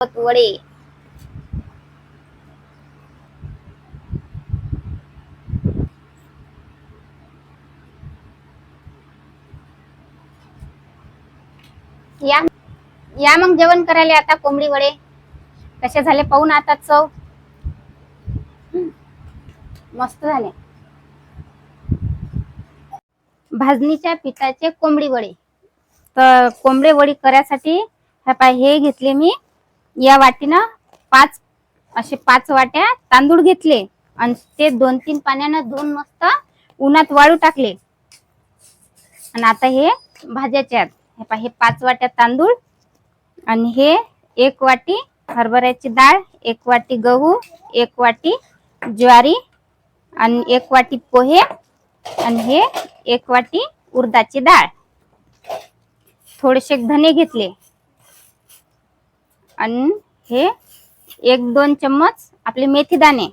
वडे. या या मग जेवण करायला आता कोंबडी वडे. कसे झाले पाहून आता चव. मस्त झाले. भाजणीच्या पिठाचे कोंबडी वडे. तर कोंबडी वडी करायसाठी हे पाय हे घेतले मी. या वाटीनं पाच असे पाच वाट्या तांदूळ घेतले आणि ते दोन तीन पाण्यानं धुवून मस्त उन्हात वाळू टाकले. आणि आता हे भाज्याच्या हे हे पाच वाट्या तांदूळ आणि हे एक वाटी हरभऱ्याची डाळ एक वाटी गहू एक वाटी ज्वारी आणि एक वाटी पोहे आणि हे एक वाटी उर्दाची डाळ. थोडेसे धने घेतले. आणि हे एक दोन चम्मच आपले मेथी दाणे.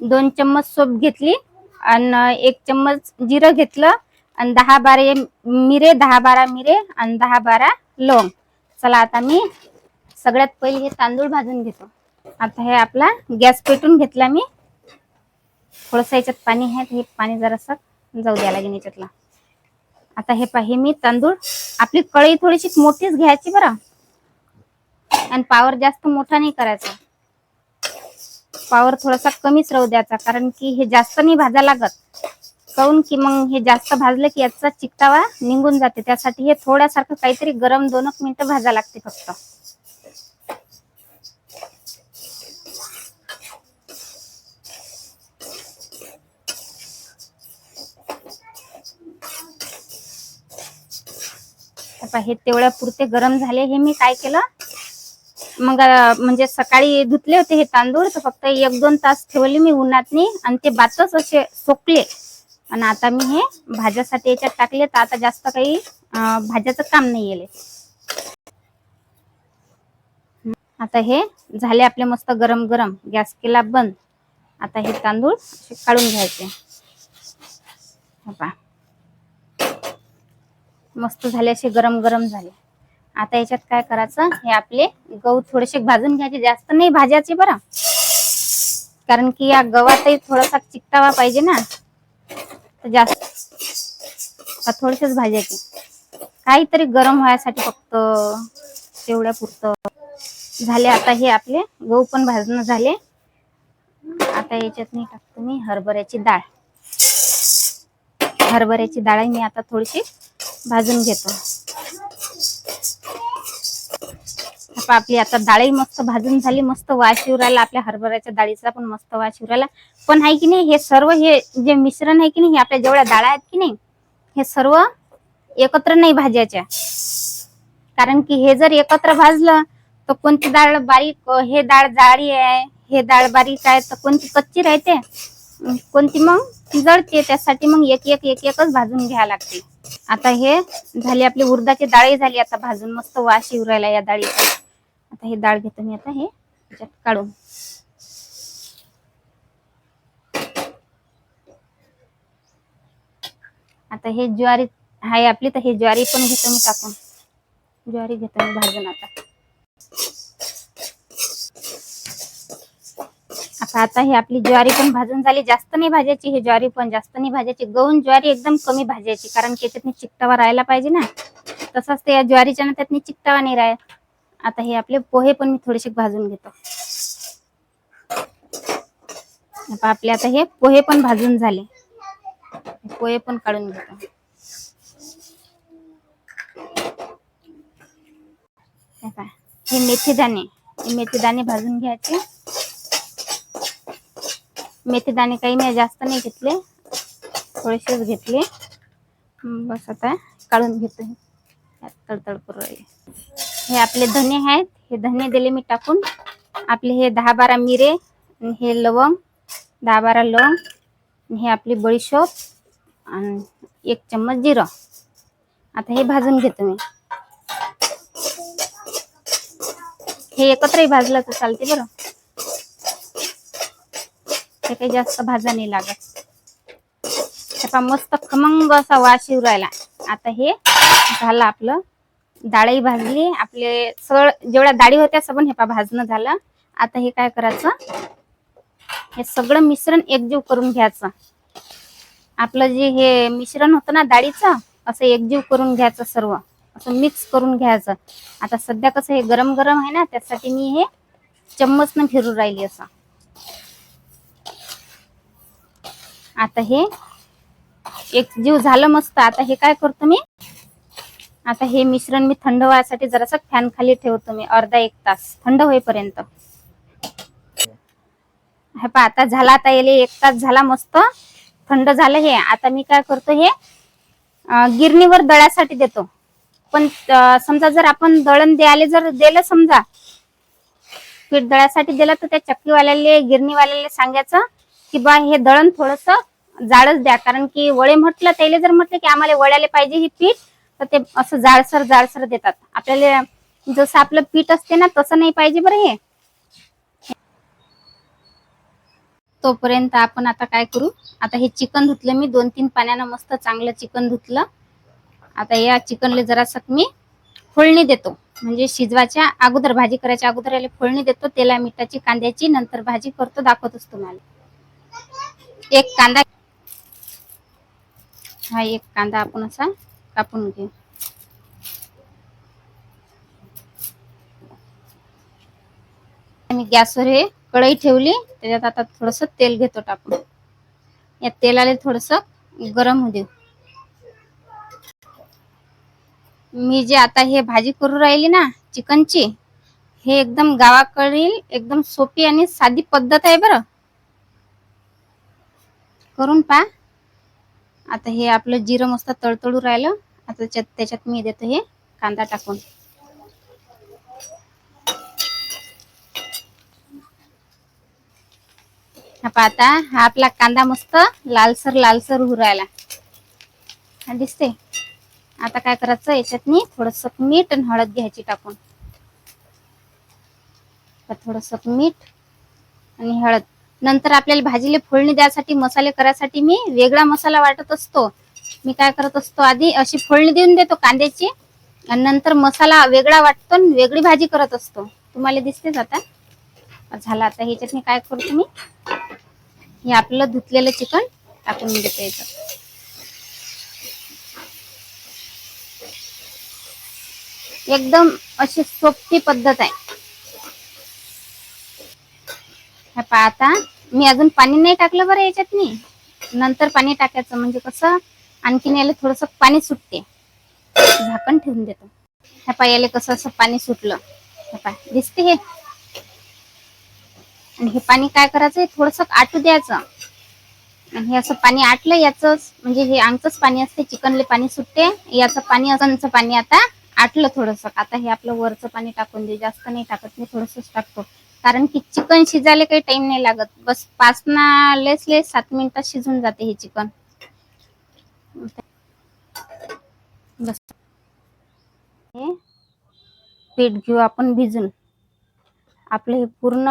दोन चम्मच सोप घेतली आणि एक चम्मच जिरं घेतलं आणि दहा बारा मिरे दहा बारा मिरे आणि दहा बारा लवंग. चला आता मी सगळ्यात पहिले हे तांदूळ भाजून घेतो. आता हे आपला गॅस पेटून घेतला मी. थोडस याच्यात पाणी आहे हे पाणी जरासं जाऊ द्या लागेल याच्यातला. आता हे पाहि मी तांदूळ आपली कढई थोडीशी मोठीच घ्यायची बरं. आणि पावर जास्त मोठा नाही करायचा. पावर थोडासा कमीच राहू द्यायचा कारण की हे जास्त नाही भाजा लागत. काऊन की मग हे जास्त भाजलं की याचा चिकटावा निघून जाते. त्यासाठी हे थोड्यासारखं काहीतरी गरम दोन एक मिनिटं भाजा लागते फक्त. आहेत हे तेवढ्या पुरते गरम झाले हे मी काय केलं? मग म्हणजे सकाळी धुतले होते हे तांदूळ तर फक्त एक दोन तास ठेवले मी उन्हातनी आणि ते बातच असे सोकले. आणि आता मी हे भाज्यासाठी याच्यात टाकले तर आता जास्त काही भाज्याचं काम नाही येले आता हे झाले आपले मस्त गरम गरम गॅस केला बंद. आता हे तांदूळ काढून घ्यायचे. मस्त झाले असे गरम गरम झाले. आता याच्यात काय करायचं हे आपले गहू थोडेसे भाजून घ्यायचे जास्त नाही भाजायचे बरं. कारण की या गव्हातही थोडासा चिकटावा पाहिजे ना. तर जास्त थोडेसेच भाजायचे. काहीतरी गरम व्हायसाठी फक्त तेवढ्या पुरतं. झाले आता हे आपले गहू पण भाजणं झाले. आता याच्यात मी टाकतो मी हरभऱ्याची डाळ. हरभऱ्याची डाळ मी आता थोडीशी भाजून घेतो. आता आपली आता डाळी मस्त भाजून झाली मस्त वास येऊ राहिला. आपल्या हरभऱ्याच्या डाळीचा पण मस्त वास येऊ राहिला. पण आहे की नाही हे सर्व हे जे मिश्रण आहे की नाही हे आपल्या जेवढ्या डाळ्या आहेत की नाही हे सर्व एकत्र नाही भाजायच्या. कारण की हे जर एकत्र भाजलं तर कोणती डाळ बारीक हे डाळ जाळी आहे हे डाळ बारीक आहे तर कोणती कच्ची राहते? कोणती मग? जळते त्यासाठी मग एक एक एक एकच भाजून घ्यायला लागते. आता हे झाली आपली उडदाची डाळी झाली आता भाजून मस्त वास येऊ राहिला या डाळीचा. आता हे डाळ घेतो मी आता हे काढून. आता हे ज्वारी आहे आपली तर हे ज्वारी पण घेतो मी टाकून. ज्वारी घेतो मी भाजून आता. आता हे आपली ज्वारी पण भाजून झाली. जास्त नाही भाजायची हे ज्वारी पण जास्त नाही भाजायची. गहून ज्वारी एकदम कमी भाजायची कारण की त्यातनी चिकटावा राहायला पाहिजे ना. तसंच ते या ज्वारीच्या ना त्यातनी चिकटावा नाही राहत. आता हे आपले पोहे पण मी थोडेसे भाजून घेतो. आपले आता हे पोहे पण भाजून झाले. पोहे पण काढून घेतो. हे हे मेथी दाणे हे मेथी दाणे भाजून घ्यायचे. मेथी दाणे काही मी जास्त नाही घेतले. थोडेसेच घेतले. बस आता काढून घेतो तडतड करू राहिले. हे आपले धने आहेत. हे धने दिले मी टाकून. आपले हे दहा बारा मिरे हे लवंग दहा बारा लवंग हे आपली बळीशोप आणि एक चम्मच जिरं. आता हे भाजून घेतो मी. हे एकत्रही भाजलं तर चालते बरं. हे काही जास्त भाजा नाही लागत. त्याचा मस्त खमंग असा वास येऊ राहिला. आता हे झालं आपलं डाळही भाजली. आपले सगळं जेवढ्या डाळी होत्या सगळं हे पा भाजणं झालं. आता हे काय करायचं? हे सगळं मिश्रण एकजीव करून घ्यायचं. आपलं जे हे मिश्रण होतं ना डाळीचं असं एकजीव करून घ्यायचं सर्व. असं मिक्स करून घ्यायचं. आता सध्या कसं हे गरम गरम आहे ना त्यासाठी मी हे चम्मचनं फिरून राहिली असं. आता हे एक जीव झालं मस्त. आता हे काय करतो मी? आता हे मिश्रण मी थंड व्हायसाठी जरासं फॅन खाली ठेवतो मी अर्धा एक तास. थंड होईपर्यंत. हे पहा आता झाला आता येले एक तास झाला मस्त. थंड झालं हे. आता मी काय करतो हे गिरणीवर दळ्यासाठी देतो. पण समजा जर आपण दळण द्यायला जर दिलं समजा पीठ दळ्यासाठी दिलं तर त्या चक्कीवाल्याला गिरणीवाल्याला सांगायचं की बा हे दळण थोडस जाडच द्या. कारण की वळे म्हटलं त्याला जर म्हटलं की आम्हाला वळ्याला पाहिजे हे पीठ तर ते असं जाडसर जाडसर देतात. आपल्याला जसं आपलं पीठ असते ना तसं नाही पाहिजे बरं हे. तोपर्यंत आपण आता काय करू? आता हे चिकन धुतलं मी दोन तीन पाण्यानं मस्त चांगलं चिकन धुतलं. आता या चिकनला जरासं मी फोडणी देतो. म्हणजे शिजवाच्या अगोदर भाजी करायच्या अगोदर याला फोडणी देतो. तेला मिठाची कांद्याची नंतर भाजी करतो दाखवतोच तुम्हाला. एक कांदा. हा एक कांदा आपण असा कापून घेऊ. मी गॅसवर हे कढई ठेवली त्याच्यात आता थोडस तेल घेतो टाकून. या तेलाला थोडस गरम होऊ देऊ. मी जे आता हे भाजी करू राहिली ना चिकनची हे एकदम गावाकडील एकदम सोपी आणि साधी पद्धत आहे बरं. करून पहा. आता हे आपलं जिरं मस्त तळतळू राहिलं. आता त्याच्यात त्याच्यात मी देतो हे कांदा टाकून. हा पहा आता हा आपला कांदा मस्त लालसर लालसर होऊ राहिला. दिसते आता काय करायचं? याच्यात मी थोडस मीठ आणि हळद घ्यायची टाकून. थोडस मीठ आणि हळद. नंतर आपल्याला भाजीला फोडणी द्यासाठी मसाले करायसाठी मी वेगळा मसाला वाटत असतो. मी काय करत असतो आधी अशी फोडणी देऊन देतो कांद्याची. आणि नंतर मसाला वेगळा वाटतो आणि वेगळी भाजी करत असतो. तुम्हाला दिसतेच आता. झाला आता ह्याच्यात मी काय करतो मी? हे आपलं धुतलेलं चिकन टाकून देतो याच्यात. एकदम अशी सोपी पद्धत आहे. हे पहा आता. मी अजून पाणी नाही टाकलं बरं याच्यात मी नंतर पाणी टाकायचं म्हणजे कसं आणखीन याला थोडस पाणी सुटते. झाकण ठेवून देतो. ह्या पा याला कसं असं पाणी सुटलं. हे पा दिसते हे. आणि हे पाणी काय करायचं थोडस आटू द्यायचं. आणि हे असं पाणी आटलं याच म्हणजे हे आमचंच पाणी असते चिकनले पाणी सुटते. याचं पाणी असंचं पाणी आता आटलं थोडस. आता हे आपलं वरचं पाणी टाकून दे जास्त नाही टाकत मी थोडस टाकतो. कारण की चिकन शिजायला काही टाइम नाही लागत. बस पाच ना लेस लेस सात मिनिटात शिजून जाते हे चिकन. बस. हे पीठ घेऊ आपण भिजून. आपलं हे पूर्ण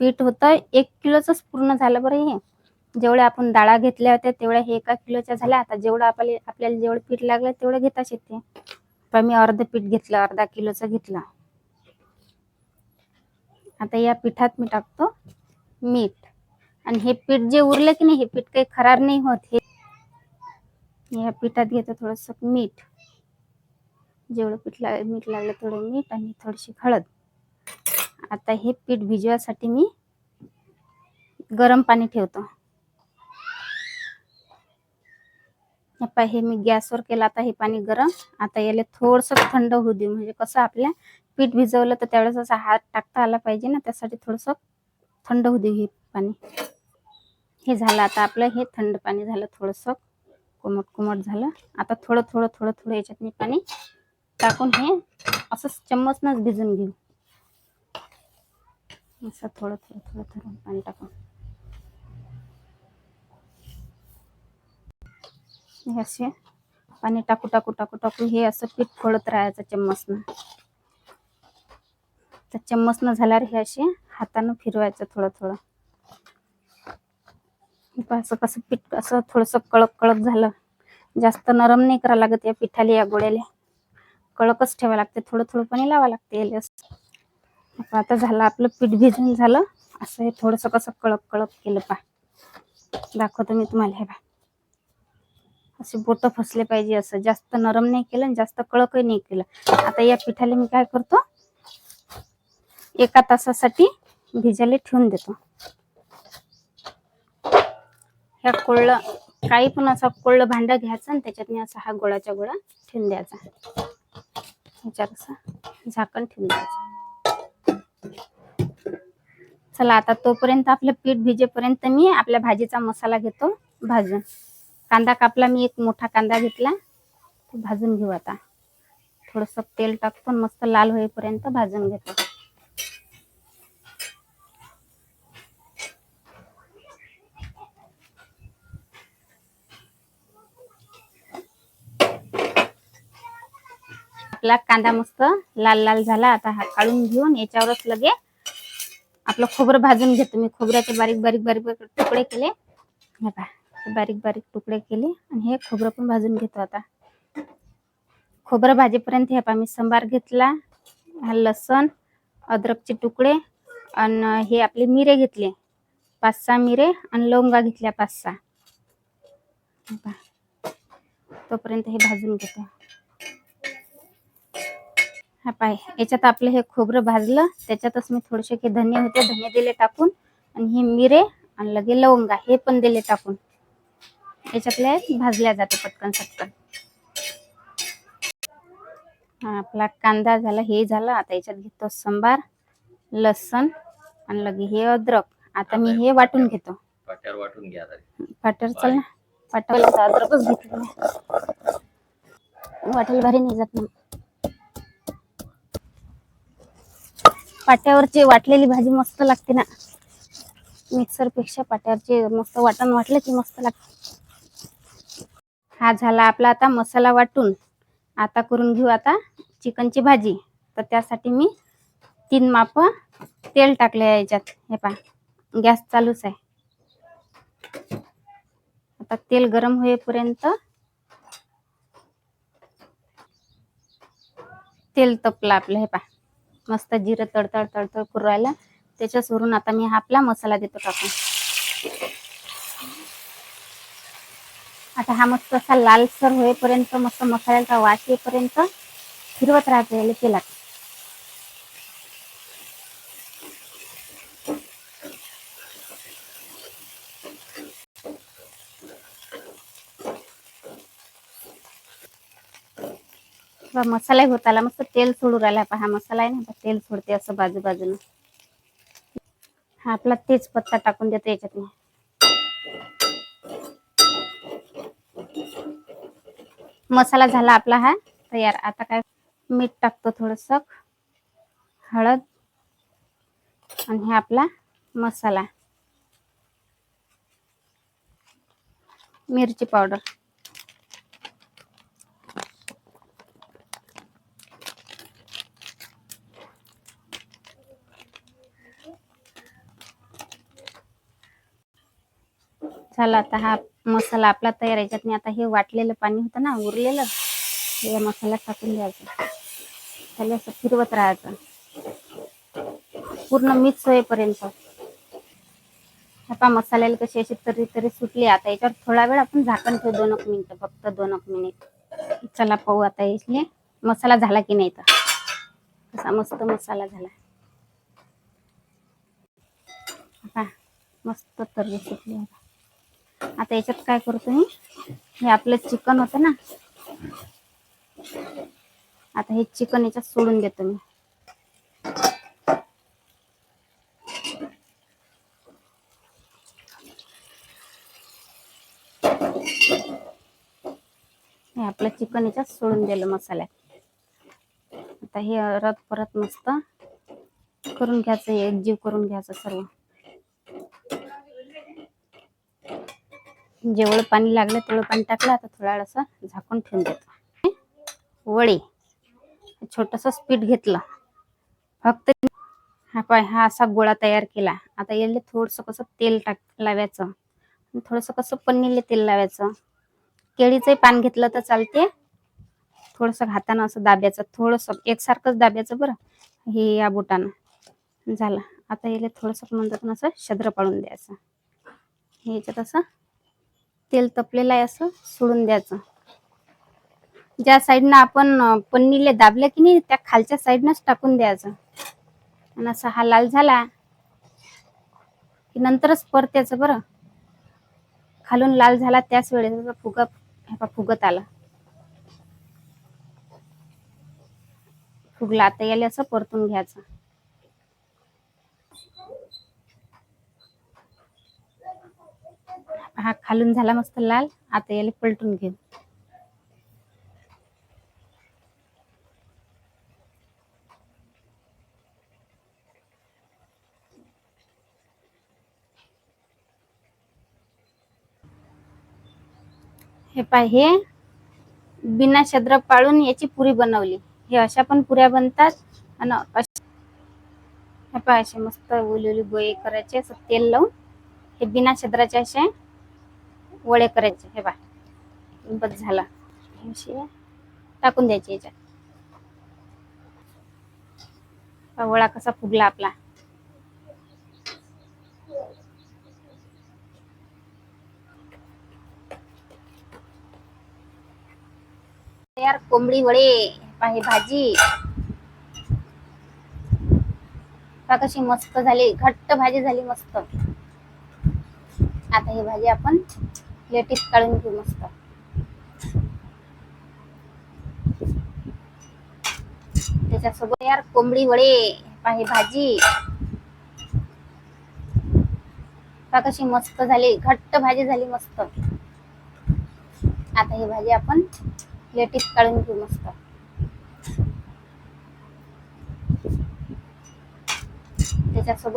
पीठ होतं एक किलोच पूर्ण झालं बरं हे. जेवढ्या आपण डाळा घेतल्या होत्या तेवढ्या हे एका किलोच्या झाल्या. आता जेवढं आपल्याला आपल्याला जेवढं पीठ लागलं तेवढं घेताच येते पण मी अर्ध पीठ घेतलं अर्धा किलोचं घेतलं. आता या पिठात मी टाकतो मीठ. आणि हे पीठ जे उरलं की नाही हे पीठ काही खराब नाही होत. हे या पिठात घेतो थोडस मीठ. जेवढं पीठ लाग मीठ लागलं तेवढं मीठ आणि थोडीशी हळद. आता हे पीठ भिजवासाठी मी गरम पाणी ठेवतो. हे मी गॅसवर केलं आता हे पाणी गरम. आता याला थोडस थंड होऊ देऊ. म्हणजे कसं आपल्या पीठ भिजवलं तर त्यावेळेस असा हात टाकता आला पाहिजे ना त्यासाठी थोडंसं थंड होऊ दे हे पाणी. हे झालं आता आपलं हे थंड पाणी झालं थोडंसं कोमट कोमट झालं. आता थोडं थोडं थोडं थोडं याच्यात मी पाणी टाकून हे असं चम्मचनंच भिजून घेऊ. असं थोडं थोडं थोडं थोडं पाणी टाकून. हे असे पाणी टाकू टाकू टाकू टाकू हे असं पीठ फोडत राहायचं चम्मचनं. तर चम्मचनं झाल्यावर हे असे हातानं फिरवायचं थोडं थोडं. असं कसं पीठ असं थोडंसं कळक कळक झालं. जास्त नरम नाही करावं लागत या पिठाला या गोळ्याला. कळकच ठेवा लागते थोडं थोडं पाणी लावा लागते याला आता झालं आपलं पीठ भिजून झालं. असं हे थोडंसं कसं कळक कळक केलं पा दाखवतो मी तुम्हाला हे पा असे बोटं फसले पाहिजे असं. जास्त नरम नाही केलं आणि जास्त कळकही नाही केलं. आता या पिठाला मी काय करतो एका तासासाठी भिजायला ठेवून देतो. ह्या कोळलं काही पण असं कोळलं भांडं घ्यायचं आणि त्याच्यात मी असा हा गोळाच्या गोळा ठेवून द्यायचा. ह्याच्यात असं झाकण ठेवून द्यायचं. चला आता तोपर्यंत आपलं पीठ भिजेपर्यंत मी आपल्या भाजीचा मसाला घेतो भाजून. कांदा कापला मी एक मोठा कांदा घेतला भाजून घेऊ आता. थोडस तेल टाकतो मस्त लाल होईपर्यंत भाजून घेतो. आपला कांदा मस्त लाल लाल झाला. आता हा काढून घेऊन याच्यावरच लगे आपलं खोबरं भाजून घेतो मी. खोबऱ्याचे बारीक बारीक बारीक तुकडे केले. हे पहा बारीक बारीक तुकडे केले आणि हे खोबरं पण भाजून घेतो आता. खोबरं भाजेपर्यंत हे पहा मी सांबार घेतला हा लसण अद्रकचे तुकडे आणि हे आपले मिरे घेतले. पाच सहा मिरे आणि लवंगा घेतल्या पाच सहा. तोपर्यंत हे भाजून घेतो. हा पाय याच्यात आपलं हे खोबरं भाजलं त्याच्यातच मी थोडेसे के धने होते धने दिले टाकून. आणि हे मिरे आणि लगे लवंगा हे पण दिले टाकून. याच्यातल्या भाजल्या जाते पटकन सटकन. हा आपला कांदा झाला हे झालं. आता याच्यात घेतो संबार लसण आणि लगे हे अद्रक. आता मी हे वाटून घेतो. पाट्यावर वाटून घ्या. पाटर चल. ना पाटाला अद्रकच घेतलं वाटेल भारी नाही. जात ना पाट्यावरची वाटलेली भाजी मस्त लागते ना. मिक्सरपेक्षा पाट्यावरची मस्त वाटण वाटलं की मस्त लागते. हा झाला आपला आता मसाला वाटून. आता करून घेऊ आता चिकनची भाजी. तर त्यासाठी मी तीन माप तेल टाकले याच्यात. हे पहा गॅस चालूच आहे. आता तेल गरम होईपर्यंत तेल तपलं आपलं हे पहा. मस्त जिरं तडतड तडतड करू राहिला. त्याच्यासवरून आता मी हा आपला मसाला देतो टाकून. आता हा मस्त असा लालसर होईपर्यंत मस्त मसाल्याचा वास येईपर्यंत फिरवत राहते तेलात. बा मसाला होत आला मस्त तेल सोडू राहिला पहा मसाला आहे ना तेल सोडते असं बाजू बाजूनं हा आपला तेच पत्ता टाकून देतो याच्यात मी मसाला झाला आपला हा तयार. आता काय? मीठ टाकतो थोडस. हळद. आणि हे आपला मसाला. मिरची पावडर. झाला आता हा मसाला आपला तयार याच्यात नाही आता हे वाटलेलं पाणी होतं ना उरलेलं हे मसाला मसाल्यात टाकून द्यायचं. त्याला असं फिरवत राहायचं. पूर्ण मिक्स होईपर्यंत आता मसाल्याला कशी अशी तरी तरी सुटली. आता याच्यावर थोडा वेळ आपण झाकण ठेवू दोन एक मिनिटं फक्त दोन एक मिनिट. चला पाहू आता इथले मसाला झाला की नाही तर. असा मस्त मसाला झाला. आता मस्त तर्री सुटली आता. आता याच्यात काय करतो मी हे आपलं चिकन होतं ना. आता हे चिकन याच्यात सोडून देतो मी. हे आपलं चिकन याच्यात सोडून दिलं मसाल्यात. आता हे रत परत मस्त करून घ्यायचं एक जीव करून घ्यायचं सर्व. जेवढं पाणी लागलं तेवढं पाणी टाकलं आता थोडा वेळ असं झाकून ठेवून देतो. वळी छोटस पीठ घेतलं. फक्त हा पाय हा असा गोळा तयार केला. आता याला थोडस कसं तेल टाक लावायचं. थोडस कसं पनीरला तेल लावायचं. केळीचंही पान घेतलं तर चालते. थोडंसं हातानं असं दाब्याचं थोडंसं एकसारखंच दाब्याचं बरं. हे या बोटानं झालं. आता याला थोडंसं म्हणतात असं शद्र पाळून द्यायचं. हे याच्यात असं तेल तपलेलं आहे असं सोडून द्यायचं. ज्या साईडनं आपण पन्नीले दाबलं की नाही त्या खालच्या साईडनंच टाकून द्यायचं. आणि असा हा लाल झाला की नंतरच परत्याचं बरं. खालून लाल झाला त्याच वेळेस फुगा ह्या फुगत आला. फुगला आता याला असं परतून घ्यायचं. हा खालून झाला मस्त लाल. आता याला पलटून घेऊ. हे पाय हे बिना छद्र पाळून याची पुरी बनवली. हे अशा पण पुऱ्या बनतात. आणि हे पाय असे मस्त ओली ओली गोळे करायचे. असं तेल लावून. हे बिना छद्राचे असे. वडे करायचे हे बा बस झाला. असे टाकून द्यायचे याच्यात. वळा वडा कसा फुगला आपला. यार कोंबडी वडे पहा भाजी. कशी मस्त झाली घट्ट भाजी झाली मस्त. आता ही भाजी आपण प्लेटीत काढून घेऊ मस्त त्याच्यासोबत यार कोंबडी वडे पहा भाजी. कशी मस्त झाली घट्ट भाजी झाली मस्त. आता ही भाजी आपण प्लेटीत काढून घेऊ मस्त त्याच्यासोबत